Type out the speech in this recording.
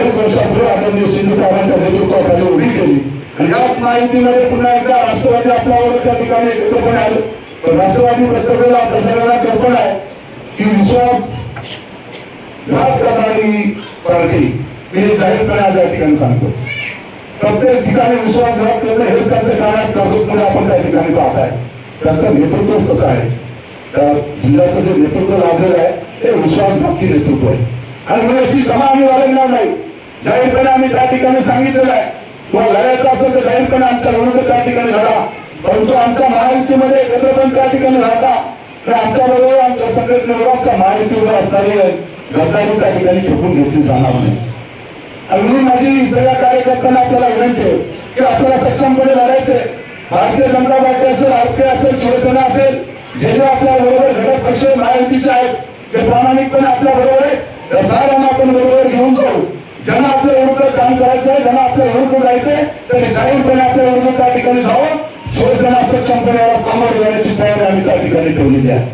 अडीच वर्षापूर्वी आदरणीय शिंदे साहेबांच्या नेतृत्वाखाली उभी केली. आणि याच माहितीमध्ये पुन्हा एकदा राष्ट्रवादी आपल्यावर त्या ठिकाणी एकत्रपणे आलं. तर राष्ट्रवादी प्रत्येकाला आपल्या सगळ्यांना कल्पना आहे की विश्वास घात करणारी पार्टी मी हे जाहीरपणे आज या ठिकाणी सांगतो. प्रत्येक ठिकाणी विश्वासघात करणं हेच त्यांचं कारण कर्जतमध्ये म्हणजे आपण त्या ठिकाणी पाहत आहे. त्यांचं नेतृत्वच कसं आहे? त्या जिल्ह्याचं जे नेतृत्व लाभलेलं आहे ते विश्वासघातकी नेतृत्व आहे. आणि म्हणून याची कमा आम्ही वाढवणार नाही जाहीरपणे आम्ही त्या ठिकाणी सांगितलेलं आहे. मग लढायचं असेल तर जाहीरपणे आमच्या विरुद्ध त्या ठिकाणी लढा. परंतु आमच्या महायुतीमध्ये एकत्र पण त्या ठिकाणी राहता. तर आमच्या बरोबर आमच्या संघटनेबरोबर आमच्या महायुतीवर असणारी गद्दारी त्या ठिकाणी ठेवून घेतली जाणार नाही. आणि म्हणून माझी सगळ्या कार्यकर्त्यांना आपल्याला विनंती आहे की आपल्याला सक्षमपणे लढायचे भारतीय जनता पार्टी असेल आरोग्य असेल शिवसेना असेल जे जे आपल्या बरोबर घटक पक्ष महायुतीचे आहेत ते प्रामाणिकपणे आपल्या बरोबर आहेत. त्या आपण बरोबर घेऊन जाऊ ज्यांना आपल्याला काम करायचं आहे ज्यांना आपल्या विरुद्ध जायचंय त्यांनी जाहीरपणे आपल्या विरुद्ध त्या ठिकाणी जाऊन शिवसेना सक्षमपणे याला सामोरे जाण्याची तयारी आम्ही त्या ठिकाणी ठेवलेली आहे.